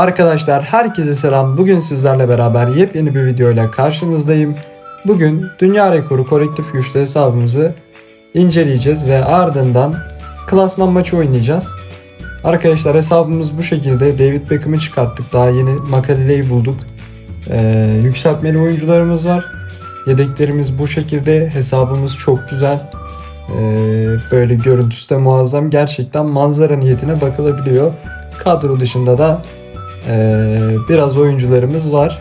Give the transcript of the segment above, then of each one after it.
Arkadaşlar herkese selam. Bugün sizlerle beraber yepyeni bir videoyla karşınızdayım. Bugün dünya rekoru kolektif güçlü hesabımızı inceleyeceğiz ve ardından klasman maçı oynayacağız. Arkadaşlar hesabımız bu şekilde. David Beckham'ı çıkarttık. Daha yeni Makalele'yi bulduk. Ee, yükseltmeli oyuncularımız var. Yedeklerimiz bu şekilde. Hesabımız çok güzel. Ee, böyle görüntüsü de muazzam. Gerçekten manzara niyetine bakılabiliyor. Kadro dışında da ee, biraz oyuncularımız var.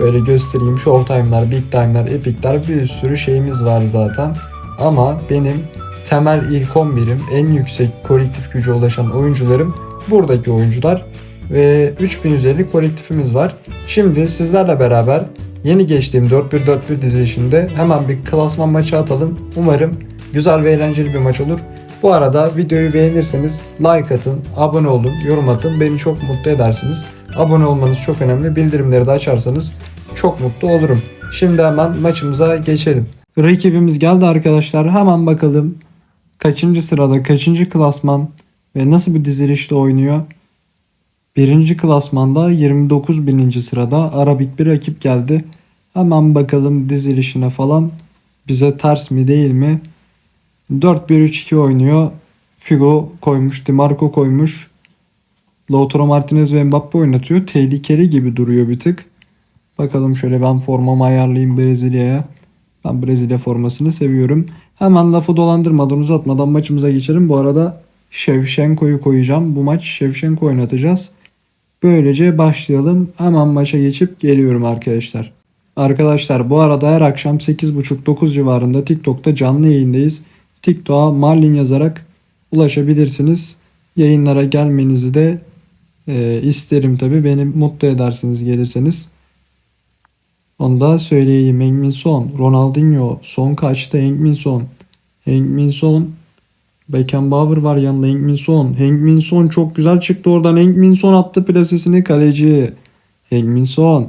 Böyle göstereyim. Showtime'lar, Big Time'lar, Epic'ler bir sürü şeyimiz var zaten. Ama benim temel ilk 11'im, en yüksek kolektif gücü ulaşan oyuncularım buradaki oyuncular. Ve 3000 üzeri kolektifimiz var. Şimdi sizlerle beraber yeni geçtiğim 4-1-4-1 dizilişinde hemen bir klasman maçı atalım. Umarım güzel ve eğlenceli bir maç olur. Bu arada videoyu beğenirseniz like atın, abone olun, yorum atın. Beni çok mutlu edersiniz. Abone olmanız çok önemli. Bildirimleri de açarsanız çok mutlu olurum. Şimdi hemen maçımıza geçelim. Rakibimiz geldi arkadaşlar. Hemen bakalım kaçıncı sırada, kaçıncı klasman ve nasıl bir dizilişte oynuyor. Birinci klasmanda 29 bininci sırada Arabik bir rakip geldi. Hemen bakalım dizilişine falan. Bize ters mi değil mi? 4-1-3-2 oynuyor. Figo koymuş, Dimarco koymuş. Lautaro Martinez ve Mbappe oynatıyor. Tehlikeli gibi duruyor bir tık. Bakalım şöyle ben formamı ayarlayayım Brezilya'ya. Ben Brezilya formasını seviyorum. Hemen lafı dolandırmadan uzatmadan maçımıza geçelim. Bu arada Shevchenko'yu koyacağım. Bu maç Shevchenko oynatacağız. Böylece başlayalım. Hemen maça geçip geliyorum arkadaşlar. Arkadaşlar bu arada her akşam 8.30-9 civarında TikTok'ta canlı yayındayız. TikTok'a Marlin yazarak ulaşabilirsiniz. Yayınlara gelmenizi de e, isterim tabi. Beni mutlu edersiniz gelirseniz. Onu da söyleyeyim. Heung-min Son, Ronaldinho, Son kaçtı Heung-min Son. Heung-min Son, Beckenbauer var yanında Heung-min Son. Heung-min Son çok güzel çıktı oradan. Heung-min Son attı plasesini kaleci. Heung-min Son.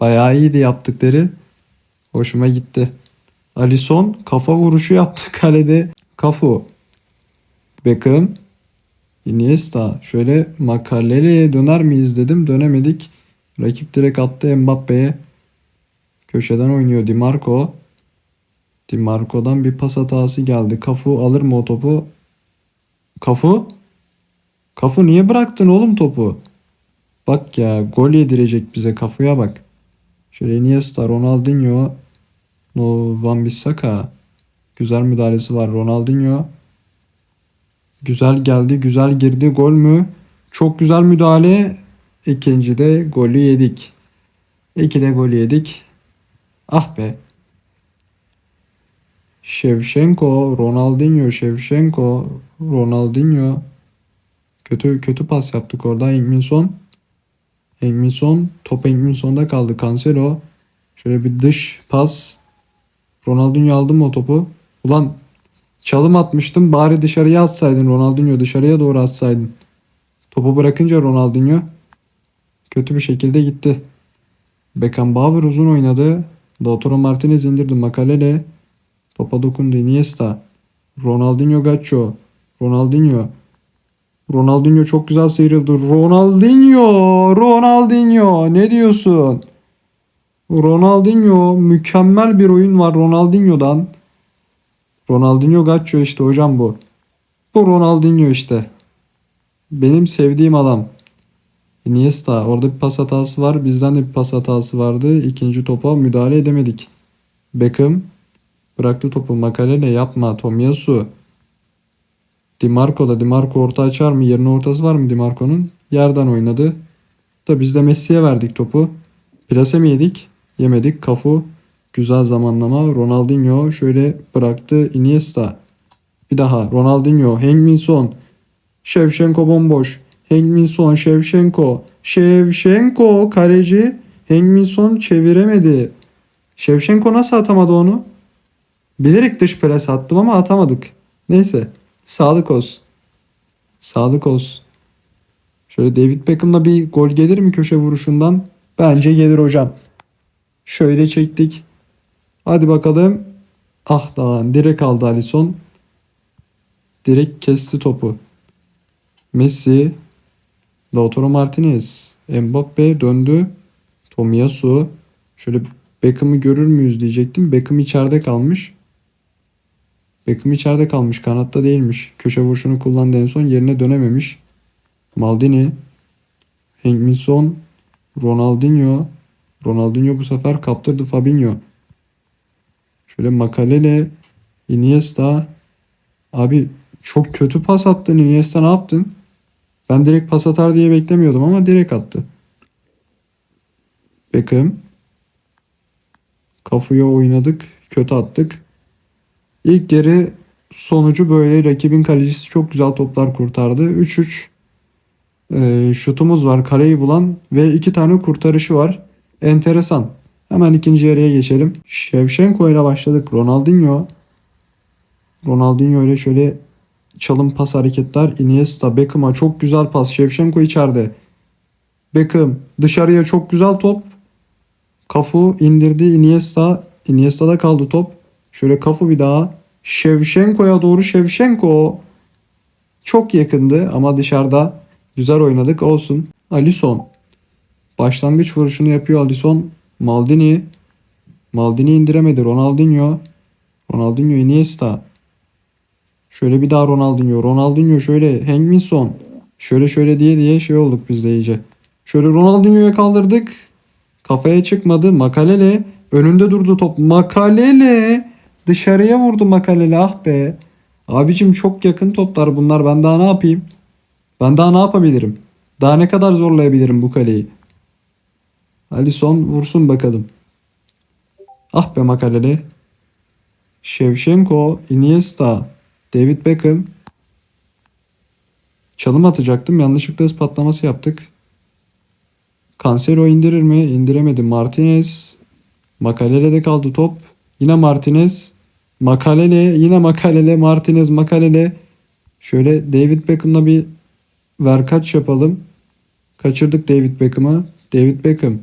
Bayağı iyiydi yaptıkları. Hoşuma gitti. Alisson kafa vuruşu yaptı kalede. Kafu. Beckham. Iniesta. Şöyle Makalele'ye döner miyiz dedim. Dönemedik. Rakip direkt attı Mbappe'ye. Köşeden oynuyor Di Marco. Di Marco'dan bir pas hatası geldi. Kafu alır mı o topu? Kafu? Kafu niye bıraktın oğlum topu? Bak ya gol yedirecek bize Kafu'ya bak. Şöyle Iniesta, Ronaldinho, No Van Bissaka. Güzel müdahalesi var Ronaldinho. Güzel geldi, güzel girdi. Gol mü? Çok güzel müdahale. İkinci de golü yedik. İki de golü yedik. Ah be. Shevchenko, Ronaldinho, Shevchenko, Ronaldinho. Kötü kötü pas yaptık orada. Engminson. Engminson. Top Engminson'da kaldı. Cancelo. Şöyle bir dış pas. Ronaldinho aldı mı o topu? Ulan çalım atmıştım. Bari dışarıya atsaydın Ronaldinho. Dışarıya doğru atsaydın. Topu bırakınca Ronaldinho kötü bir şekilde gitti. Beckenbauer uzun oynadı. Lautaro Martinez indirdi Makalele. Topa dokundu Iniesta. Ronaldinho Gaccio. Ronaldinho. Ronaldinho çok güzel sıyrıldı. Ronaldinho. Ronaldinho. Ne diyorsun? Ronaldinho. Mükemmel bir oyun var Ronaldinho'dan. Ronaldinho Gaccio işte hocam bu. Bu Ronaldinho işte. Benim sevdiğim adam. Iniesta. Orada bir pas hatası var. Bizden de bir pas hatası vardı. İkinci topa müdahale edemedik. Beckham bıraktı topu. Makalele yapma. Tomiyasu. Di Marco da Di Marco orta açar mı? Yerine ortası var mı Di Marco'nun? Yerden oynadı. Da biz de Messi'ye verdik topu. Plase mi yedik? Yemedik. Kafu. Güzel zamanlama. Ronaldinho şöyle bıraktı. Iniesta. Bir daha. Ronaldinho. Heung-min Son. Shevchenko bomboş. Heung-min Son. Shevchenko. Shevchenko kaleci. Heung-min Son çeviremedi. Shevchenko nasıl atamadı onu? Bilerek dış pres attım ama atamadık. Neyse. Sağlık olsun. Sağlık olsun. Şöyle David Beckham'la bir gol gelir mi köşe vuruşundan? Bence gelir hocam. Şöyle çektik. Hadi bakalım. Ah da direkt aldı Alisson. Direkt kesti topu. Messi. Lautaro Martinez. Mbappe döndü. Tomiyasu. Şöyle Beckham'ı görür müyüz diyecektim. Beckham içeride kalmış. Beckham içeride kalmış. Kanatta değilmiş. Köşe vuruşunu kullandı en son. Yerine dönememiş. Maldini. Hengminson. Ronaldinho. Ronaldinho bu sefer kaptırdı Fabinho. Şöyle Makalele. Iniesta. Abi çok kötü pas attın Iniesta ne yaptın? Ben direkt pas atar diye beklemiyordum ama direkt attı. Beckham. Kafuya oynadık. Kötü attık. İlk yarı sonucu böyle. Rakibin kalecisi çok güzel toplar kurtardı. 3-3 e, şutumuz var. Kaleyi bulan ve iki tane kurtarışı var. Enteresan. Hemen ikinci yarıya geçelim. Shevchenko ile başladık. Ronaldinho. Ronaldinho ile şöyle çalım pas hareketler. Iniesta, Beckham'a çok güzel pas. Shevchenko içeride. Beckham dışarıya çok güzel top. Kafu indirdi Iniesta. Iniesta'da kaldı top. Şöyle Kafu bir daha. Shevchenko'ya doğru Shevchenko. Çok yakındı ama dışarıda güzel oynadık olsun. Alisson. Başlangıç vuruşunu yapıyor Alisson. Maldini. Maldini indiremedi. Ronaldinho. Ronaldinho Iniesta. Şöyle bir daha Ronaldinho. Ronaldinho şöyle Hengminson. Şöyle şöyle diye diye şey olduk biz de iyice. Şöyle Ronaldinho'ya kaldırdık. Kafaya çıkmadı. Makalele önünde durdu top. Makalele dışarıya vurdu Makalele ah be. Abicim çok yakın toplar bunlar. Ben daha ne yapayım? Ben daha ne yapabilirim? Daha ne kadar zorlayabilirim bu kaleyi? Alisson vursun bakalım. Ah be Makalele. Shevchenko, Iniesta, David Beckham. Çalım atacaktım. Yanlışlıkla hız patlaması yaptık. Cancelo indirir mi? İndiremedi. Martinez. Makalele'de kaldı top. Yine Martinez. Makalele. Yine Makalele. Martinez. Makalele. Şöyle David Beckham'la bir verkaç yapalım. Kaçırdık David Beckham'ı. David Beckham.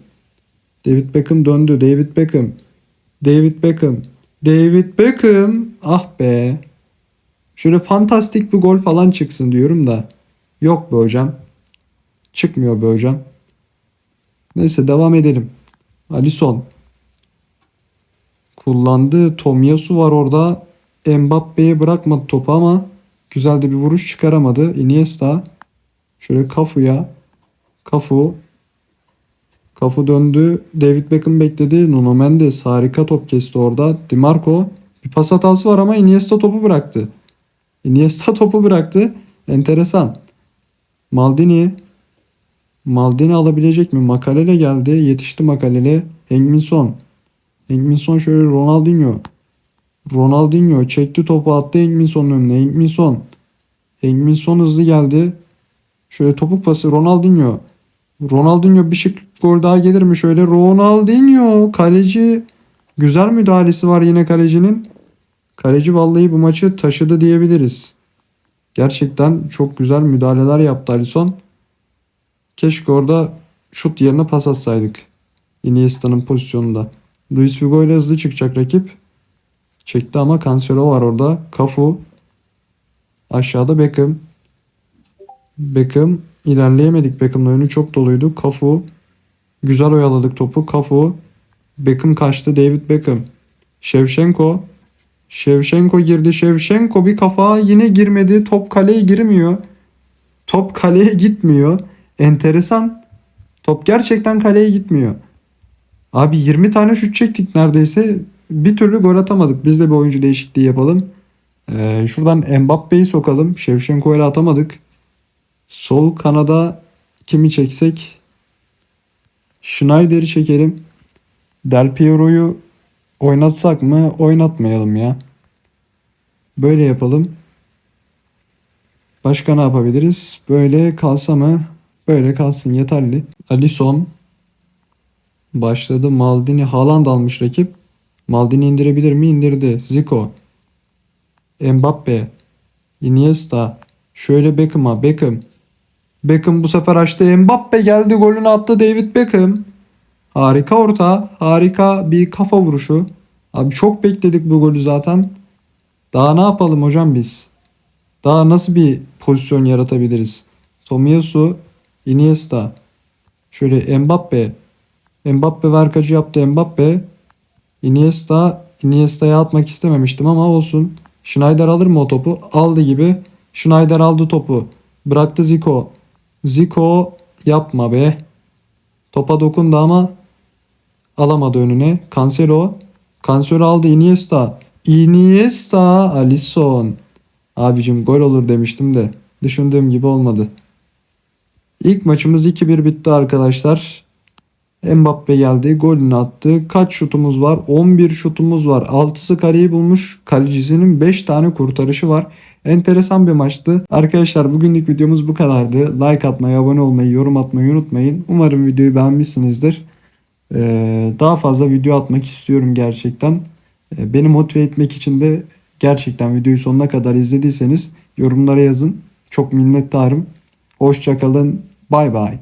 David Beckham döndü. David Beckham. David Beckham. David Beckham. Ah be. Şöyle fantastik bir gol falan çıksın diyorum da. Yok be hocam. Çıkmıyor be hocam. Neyse devam edelim. Alisson. Kullandı. Tomiyasu var orada. Mbappe'ye bırakmadı topu ama güzel de bir vuruş çıkaramadı. Iniesta. Şöyle Kafu'ya. Kafu. Kafu döndü. David Beckham bekledi. Nuno Mendes harika top kesti orada. Di Marco. Bir pas hatası var ama Iniesta topu bıraktı. Iniesta topu bıraktı. Enteresan. Maldini. Maldini alabilecek mi? Makalele geldi. Yetişti Makalele. Engminson. Engminson şöyle Ronaldinho. Ronaldinho çekti topu attı Engminson'un önüne. Engminson. Engminson hızlı geldi. Şöyle topuk pası Ronaldinho. Ronaldinho bir şık gol daha gelir mi? Şöyle Ronaldinho. Kaleci güzel müdahalesi var yine kalecinin. Kaleci vallahi bu maçı taşıdı diyebiliriz. Gerçekten çok güzel müdahaleler yaptı Alisson. Keşke orada şut yerine pas atsaydık. Iniesta'nın pozisyonunda. Luis Figo ile hızlı çıkacak rakip. Çekti ama Cancelo var orada. Cafu. Aşağıda Beckham. Beckham. ilerleyemedik. Beckham'ın önü çok doluydu. Cafu. Güzel oyaladık topu. Cafu. Beckham kaçtı. David Beckham. Shevchenko. Shevchenko girdi. Shevchenko bir kafa yine girmedi. Top kaleye girmiyor. Top kaleye gitmiyor. Enteresan. Top gerçekten kaleye gitmiyor. Abi 20 tane şut çektik neredeyse. Bir türlü gol atamadık. Biz de bir oyuncu değişikliği yapalım. Ee, şuradan Mbappe'yi sokalım. İle atamadık. Sol kanada kimi çeksek? Schneider'i çekelim. Del Piero'yu oynatsak mı? Oynatmayalım ya. Böyle yapalım. Başka ne yapabiliriz? Böyle kalsa mı? Böyle kalsın yeterli. Alisson başladı. Maldini Haaland almış rakip. Maldini indirebilir mi? İndirdi. Zico. Mbappe. Iniesta. Şöyle Beckham'a. Beckham. Beckham bu sefer açtı. Mbappe geldi. Golünü attı David Beckham. Harika orta. Harika bir kafa vuruşu. Abi çok bekledik bu golü zaten. Daha ne yapalım hocam biz? Daha nasıl bir pozisyon yaratabiliriz? Tomiyasu Iniesta. Şöyle Mbappe. Mbappe verkacı yaptı Mbappe. Iniesta. Iniesta'ya atmak istememiştim ama olsun. Schneider alır mı o topu? Aldı gibi. Schneider aldı topu. Bıraktı Zico. Zico yapma be. Topa dokundu ama alamadı önüne. Cancelo. Cancelo aldı Iniesta. Iniesta. Alisson. Abicim gol olur demiştim de düşündüğüm gibi olmadı. İlk maçımız 2-1 bitti arkadaşlar. Mbappe geldi. Golünü attı. Kaç şutumuz var? 11 şutumuz var. 6'sı kareyi bulmuş. Kalecisinin 5 tane kurtarışı var. Enteresan bir maçtı. Arkadaşlar bugünlük videomuz bu kadardı. Like atmayı, abone olmayı, yorum atmayı unutmayın. Umarım videoyu beğenmişsinizdir. Ee, daha fazla video atmak istiyorum gerçekten. Ee, beni motive etmek için de gerçekten videoyu sonuna kadar izlediyseniz yorumlara yazın. Çok minnettarım. Hoşçakalın. Bay bay.